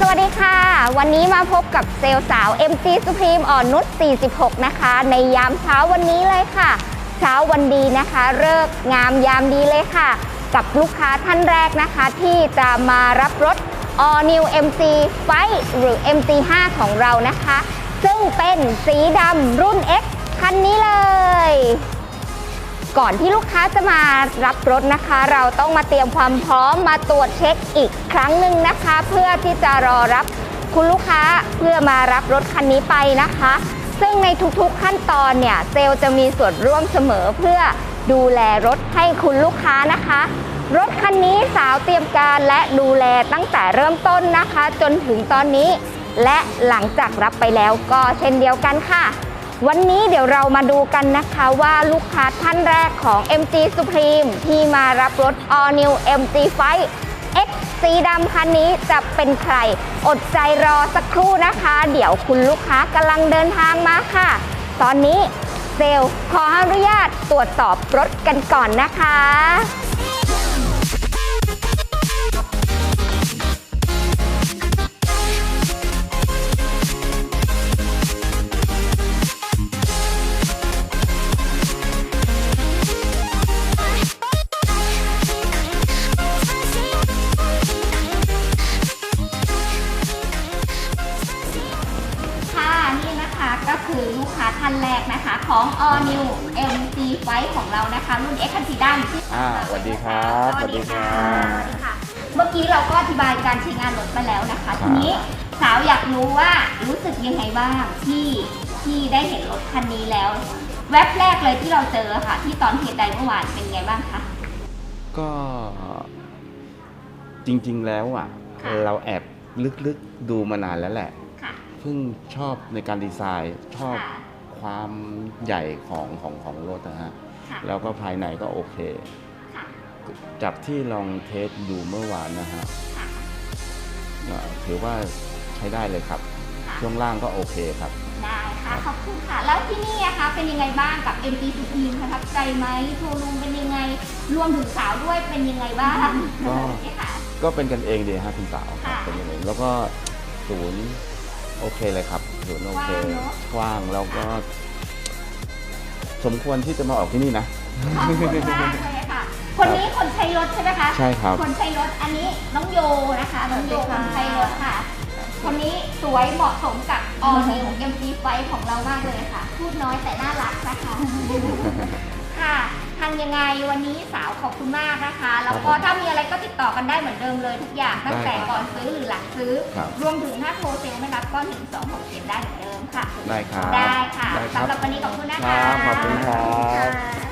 สวัสดีค่ะ วันนี้มาพบกับเซลล์สาว MG Supreme อ่อนนุช 46 นะคะ ในยามเช้าวันนี้เลยค่ะ เช้าวันดีนะคะ เลิกงามยามดีเลยค่ะ กับลูกค้าท่านแรกนะคะ ที่จะมารับรถ All New MG Fight หรือ MG5 ของเรานะคะ ซึ่งเป็นสีดำรุ่น X คันนี้เลย ก่อนที่ลูกค้าจะมารับรถนะคะ เราต้องมาเตรียมความพร้อมมาตรวจเช็คอีกครั้งหนึ่งนะคะ เพื่อที่จะรอรับคุณลูกค้าเพื่อมารับรถคันนี้ไปนะคะ ซึ่งในทุกๆขั้นตอนเนี่ยเซลล์จะมีส่วนร่วมเสมอเพื่อดูแลรถให้คุณลูกค้านะคะ รถคันนี้สาวเตรียมการและดูแลตั้งแต่เริ่มต้นนะคะ จนถึงตอนนี้ และหลังจากรับไปแล้วก็เช่นเดียวกันค่ะ วันนี้เดี๋ยวเรามาดูกันนะคะว่าลูกค้าท่านแรกของ MG Supreme ที่มารับรถ All New MG5 X สีดำคันนี้จะเป็นใคร อดใจรอสักครู่นะคะ เดี๋ยวคุณลูกค้ากำลังเดินทางมาค่ะ ตอนนี้เซลขออนุญาตตรวจสอบรถกันก่อนนะคะ ลูกค้าท่านแรกนะคะ ของ All New MG ไฟของเรานะคะ รุ่น X คันสีดำที่อ่าสวัสดีครับสวัสดีค่ะสวัสดีครับสวัสดีค่ะ เมื่อกี้เราก็อธิบายการใช้งานรถไปแล้วนะคะครับทีนี้สาวอยากรู้ว่ารู้สึกยังไงบ้างที่ที่ได้เห็นรถคันนี้แล้ว แว็บแรกเลยที่เราเจอค่ะ ที่ตอนเหตุใดเมื่อวานเป็นไงบ้างคะก็จริง ๆ แล้วอะค่ะเราแอบลึกๆดูมานานแล้วแหละค่ะเพิ่งชอบในการดีไซน์ ชอบ ค่ะความใหญ่ของของของรถนะฮะค่ะแล้วก็ภายในก็โอเค ค่ะจากที่ลองเทสดูเมื่อวานนะฮะค่ะอ่าถือว่าใช้ได้เลยครับ ค่ะช่วงล่างก็โอเคครับ ได้ค่ะ ขอบคุณค่ะ แล้วที่นี่อะคะเป็นยังไงบ้างกับ MG Supreme ประทับใจไหมโชว์รูมเป็นยังไง รวมถึงสาวด้วยเป็นยังไงบ้างก็นี่ค่ะ ก็เป็นกันเองดีฮะคุณสาวครับค่ะ เป็นกันเองแล้วก็ศูนย์ โอเคเลยครับศูนย์โอเคกว้างเนอะกว้างแล้วก็ สมควรที่จะมาออกที่นี่นะขอบคุณมากเลยค่ะ คนนี้คนใช้รถใช่ไหมคะใช่ครับ คนใช้รถอันนี้น้องโยนะคะน้องโยคนใช้รถค่ะ คนนี้สวยเหมาะสมกับออนิว MG ไฟของเรามากเลยค่ะ พูดน้อยแต่น่ารักนะคะ ค่ะทางยังไงวันนี้สาวขอบคุณมากนะคะ แล้วก็ครับผมถ้ามีอะไรก็ติดต่อกันได้เหมือนเดิมเลยทุกอย่างตั้งแต่ได้ครับก่อนซื้อหรือหลังซื้อครับรวมถึงถ้าโทรเซลไม่รับ ก็หนึ่งสองหกเจ็ดได้เหมือนเดิมค่ะ ได้ครับได้ค่ะได้ครัสำบหรับวันนี้ขอบคุณนะครัคะ บขอบคุณครับ ค่ะ